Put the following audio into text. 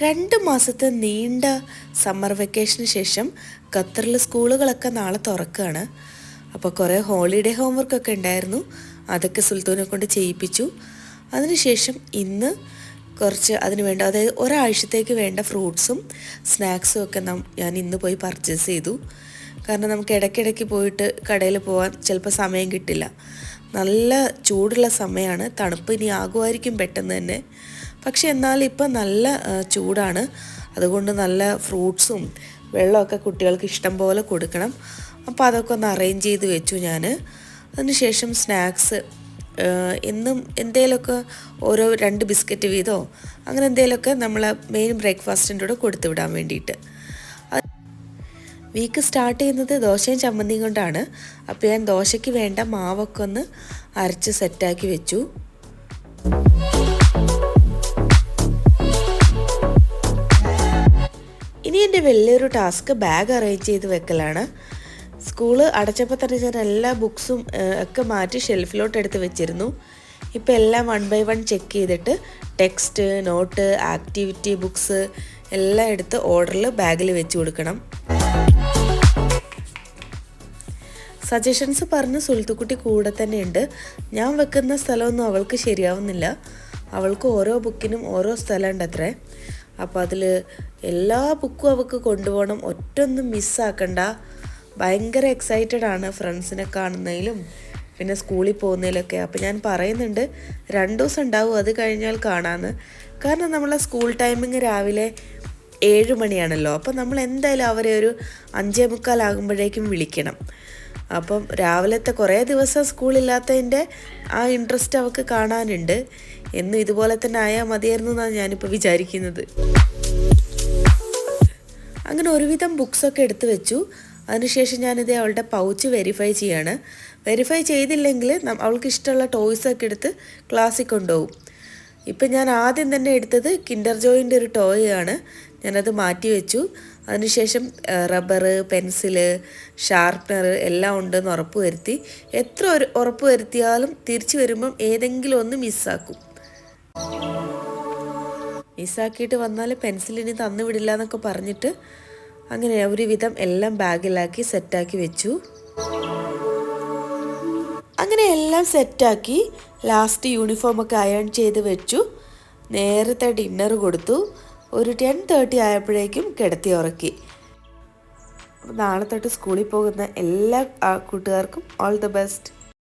രണ്ട് മാസത്തെ നീണ്ട സമ്മർ വെക്കേഷന് ശേഷം ഖത്തറിൽ സ്കൂളുകളൊക്കെ നാളെ തുറക്കുകയാണ് അപ്പോൾ കുറേ ഹോളിഡേ ഹോംവർക്കൊക്കെ ഉണ്ടായിരുന്നു. അതൊക്കെ സുൽത്താനെ കൊണ്ട് ചെയ്യിപ്പിച്ചു. അതിനുശേഷം ഇന്ന് കുറച്ച് അതിന് വേണ്ട അതായത് ഒരാഴ്ചത്തേക്ക് വേണ്ട ഫ്രൂട്ട്സും സ്നാക്സും ഒക്കെ നാം ഞാൻ ഇന്ന് പോയി പർച്ചേസ് ചെയ്തു. കാരണം നമുക്ക് ഇടയ്ക്കിടയ്ക്ക് പോയിട്ട് കടയിൽ പോകാൻ ചിലപ്പോൾ സമയം കിട്ടില്ല. നല്ല ചൂടുള്ള സമയമാണ്. തണുപ്പ് ഇനി ആകുമായിരിക്കും പെട്ടെന്ന് തന്നെ. പക്ഷെ എന്നാൽ ഇപ്പം നല്ല ചൂടാണ്. അതുകൊണ്ട് നല്ല ഫ്രൂട്ട്സും വെള്ളമൊക്കെ കുട്ടികൾക്ക് ഇഷ്ടം പോലെ കൊടുക്കണം. അപ്പോൾ അതൊക്കെ ഒന്ന് അറേഞ്ച് ചെയ്ത് വെച്ചു ഞാൻ. അതിനുശേഷം സ്നാക്സ് എന്നും എന്തേലൊക്കെ ഓരോ രണ്ട് ബിസ്ക്കറ്റ് വീതോ അങ്ങനെ എന്തേലൊക്കെ നമ്മൾ മെയിൻ ബ്രേക്ക്ഫാസ്റ്റിന്റെ കൂടെ കൊടുത്തു വിടാൻ വേണ്ടിയിട്ട്. വീക്ക് സ്റ്റാർട്ട് ചെയ്യുന്നത് ദോശയും ചമ്മന്തിയും കൊണ്ടാണ്. അപ്പോൾ ഞാൻ ദോശയ്ക്ക് വേണ്ട മാവൊക്കെ ഒന്ന് അരച്ച് സെറ്റാക്കി വെച്ചു. ഇനി എന്റെ വലിയൊരു ടാസ്ക് ബാഗ് അറേഞ്ച് ചെയ്ത് വെക്കലാണ്. സ്കൂൾ അടച്ചപ്പോൾ തന്നെ ഞാൻ എല്ലാ ബുക്സും ഒക്കെ മാറ്റി ഷെൽഫിലോട്ട് എടുത്ത് വെച്ചിരുന്നു. ഇപ്പോൾ എല്ലാം വൺ ബൈ വൺ ചെക്ക് ചെയ്തിട്ട് ടെക്സ്റ്റ് നോട്ട് ആക്ടിവിറ്റി ബുക്സ് എല്ലാം എടുത്ത് ഓർഡറിൽ ബാഗിൽ വെച്ച് കൊടുക്കണം. സജഷൻസ് പറഞ്ഞ് സുൽത്തുക്കുട്ടി കൂടെ തന്നെ ഉണ്ട് ഞാൻ വെക്കുന്ന സ്ഥലമൊന്നും അവൾക്ക് ശരിയാവുന്നില്ല. അവൾക്ക് ഓരോ ബുക്കിനും ഓരോ സ്ഥലമുണ്ട് അത്രേ. അപ്പോൾ അതിൽ എല്ലാ ബുക്കും അവൾക്ക് കൊണ്ടുപോകണം. ഒറ്റൊന്നും മിസ്സാക്കണ്ട. ഭയങ്കര എക്സൈറ്റഡ് ആണ് ഫ്രണ്ട്സിനെ കാണുന്നതിലും പിന്നെ സ്കൂളിൽ പോകുന്നതിലൊക്കെ. അപ്പോൾ ഞാൻ പറയുന്നുണ്ട് രണ്ട് ദിവസം ഉണ്ടാവും അത് കഴിഞ്ഞാൽ കാണാമെന്ന് കാരണം നമ്മളെ സ്കൂൾ ടൈമിങ് രാവിലെ ഏഴ് മണിയാണല്ലോ. അപ്പം നമ്മൾ എന്തായാലും അവരെ ഒരു അഞ്ചേ മുക്കാലാകുമ്പോഴേക്കും വിളിക്കണം. അപ്പം രാവിലത്തെ കുറേ ദിവസം സ്കൂളില്ലാത്തതിന്റെ ആ ഇൻട്രസ്റ്റ് അവൾക്ക് കാണാനുണ്ട്. എന്നും ഇതുപോലെ തന്നെ ആയാൽ മതിയായിരുന്നു എന്നാണ് ഞാനിപ്പോൾ വിചാരിക്കുന്നത്. അങ്ങനെ ഒരുവിധം ബുക്സൊക്കെ എടുത്തു വെച്ചു. അതിനുശേഷം ഞാനിത് അവളുടെ പൗച്ച് വെരിഫൈ ചെയ്യാണ്. വെരിഫൈ ചെയ്തില്ലെങ്കിൽ അവൾക്ക് ഇഷ്ടമുള്ള ടോയ്സൊക്കെ എടുത്ത് ക്ലാസ്സിൽ കൊണ്ടുപോകും. ഇപ്പം ഞാൻ ആദ്യം തന്നെ എടുത്തത് കിൻഡർ ജോയിന്റെ ഒരു ടോയ് ആണ്. ഞാനത് മാറ്റി വെച്ചു. അതിനുശേഷം റബ്ബർ പെൻസിൽ ഷാർപ്നർ എല്ലാം ഉണ്ടെന്ന് ഉറപ്പ് വരുത്തി. എത്ര ഒരു ഉറപ്പ് വരുത്തിയാലും തിരിച്ചു വരുമ്പം ഏതെങ്കിലും ഒന്ന് മിസ്സാക്കും. മിസ്സാക്കിയിട്ട് വന്നാൽ പെൻസിലിനി തന്നു വിടില്ല എന്നൊക്കെ പറഞ്ഞിട്ട് അങ്ങനെ ഒരുവിധം എല്ലാം ബാഗിലാക്കി സെറ്റാക്കി വെച്ചു. അങ്ങനെ എല്ലാം സെറ്റാക്കി ലാസ്റ്റ് യൂണിഫോമൊക്കെ അയൺ ചെയ്ത് വെച്ചു. നേരത്തെ ഡിന്നർ കൊടുത്തു. ഒരു ടെൻ തേർട്ടി ആയപ്പോഴേക്കും കിടത്തി ഉറക്കി. നാളെ തൊട്ട് സ്കൂളിൽ പോകുന്ന എല്ലാ കൂട്ടുകാർക്കും ഓൾ ദ ബെസ്റ്റ്